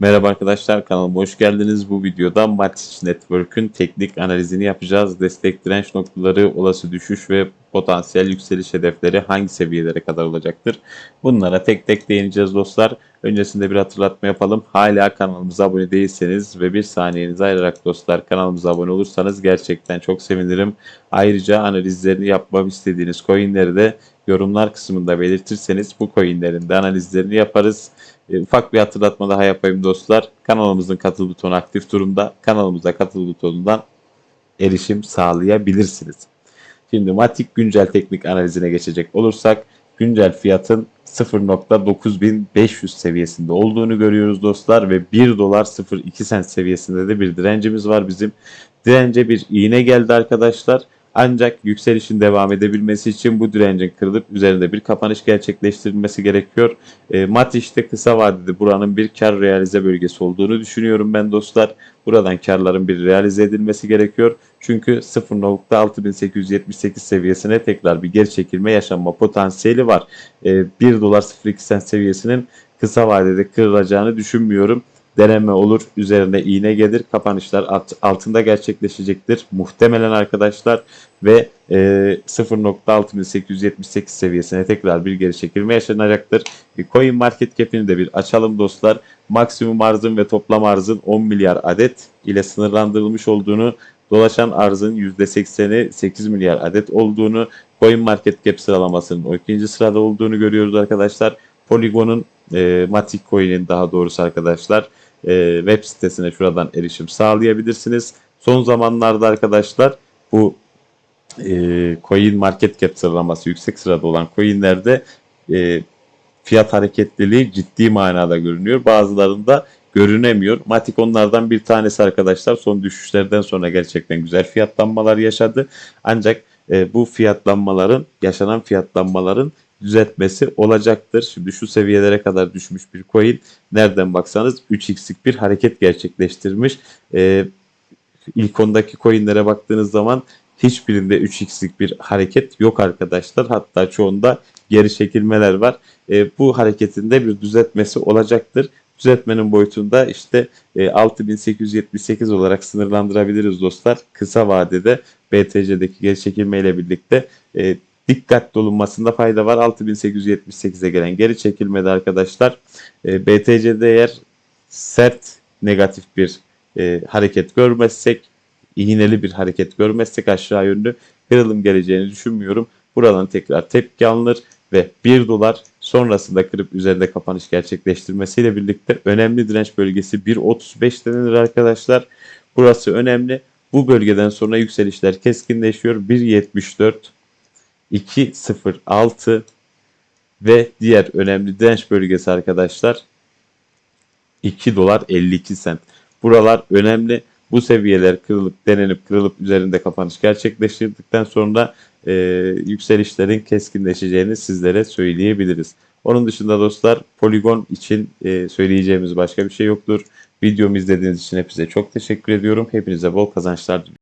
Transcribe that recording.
Merhaba arkadaşlar kanalıma hoş geldiniz. Bu videoda Matic Network'ün teknik analizini yapacağız. Destek direnç noktaları, olası düşüş ve potansiyel yükseliş hedefleri hangi seviyelere kadar olacaktır? Bunlara tek tek değineceğiz dostlar. Öncesinde bir hatırlatma yapalım. Hala kanalımıza abone değilseniz ve bir saniyenizi ayırarak dostlar kanalımıza abone olursanız gerçekten çok sevinirim. Ayrıca analizlerini yapmam istediğiniz coinleri de yorumlar kısmında belirtirseniz bu coinlerin de analizlerini yaparız. E, ufak bir hatırlatma daha yapayım dostlar. Kanalımızın katıl butonu aktif durumda. Kanalımıza katıl butonundan erişim sağlayabilirsiniz. Şimdi Matik güncel teknik analizine geçecek olursak güncel fiyatın 0.9500 seviyesinde olduğunu görüyoruz dostlar ve 1 dolar 02 sent seviyesinde de bir direncimiz var bizim. Dirence bir iğne geldi arkadaşlar. Ancak yükselişin devam edebilmesi için bu direncin kırılıp üzerinde bir kapanış gerçekleştirilmesi gerekiyor. E, mat işte kısa vadede buranın bir kar realize bölgesi olduğunu düşünüyorum ben dostlar. Buradan karların bir realize edilmesi gerekiyor. Çünkü 0.6878 seviyesine tekrar bir geri çekilme yaşanma potansiyeli var. E, 1 dolar 02 sent seviyesinin kısa vadede kırılacağını düşünmüyorum deneme olur. Üzerine iğne gelir. Kapanışlar alt, altında gerçekleşecektir. Muhtemelen arkadaşlar ve e, 0.6878 seviyesine tekrar bir geri çekilme yaşanacaktır. E, Coin Market Cap'ini de bir açalım dostlar. Maksimum arzın ve toplam arzın 10 milyar adet ile sınırlandırılmış olduğunu dolaşan arzın %80'i 8 milyar adet olduğunu Coin Market Cap sıralamasının o ikinci sırada olduğunu görüyoruz arkadaşlar. Polygon'un e, Matic Coin'in daha doğrusu arkadaşlar e, web sitesine şuradan erişim sağlayabilirsiniz. Son zamanlarda arkadaşlar bu e, coin market cap sıralaması yüksek sırada olan coinlerde e, fiyat hareketliliği ciddi manada görünüyor. Bazılarında görünemiyor. Matik onlardan bir tanesi arkadaşlar. Son düşüşlerden sonra gerçekten güzel fiyatlanmalar yaşadı. Ancak e, bu fiyatlanmaların, yaşanan fiyatlanmaların düzeltmesi olacaktır. Şimdi şu seviyelere kadar düşmüş bir coin nereden baksanız 3x'lik bir hareket gerçekleştirmiş. Ee, ilk ondaki coinlere baktığınız zaman hiçbirinde 3x'lik bir hareket yok arkadaşlar. Hatta çoğunda geri çekilmeler var. Ee, bu hareketinde bir düzeltmesi olacaktır. Düzeltmenin boyutunda işte e, 6878 olarak sınırlandırabiliriz dostlar. Kısa vadede BTC'deki geri çekilme ile birlikte e, dikkatli olunmasında fayda var. 6878'e gelen geri çekilmedi arkadaşlar. E, BTC'de eğer sert negatif bir e, hareket görmezsek, iğneli bir hareket görmezsek aşağı yönlü kırılım geleceğini düşünmüyorum. Buradan tekrar tepki alınır ve 1 dolar sonrasında kırıp üzerinde kapanış gerçekleştirmesiyle birlikte önemli direnç bölgesi 1.35 denilir arkadaşlar. Burası önemli. Bu bölgeden sonra yükselişler keskinleşiyor. 1.74 2.06 ve diğer önemli direnç bölgesi arkadaşlar 2 dolar 52 sent. Buralar önemli. Bu seviyeler kırılıp denenip kırılıp üzerinde kapanış gerçekleştirdikten sonra e, yükselişlerin keskinleşeceğini sizlere söyleyebiliriz. Onun dışında dostlar Polygon için e, söyleyeceğimiz başka bir şey yoktur. Videomu izlediğiniz için hepinize çok teşekkür ediyorum. Hepinize bol kazançlar diliyorum.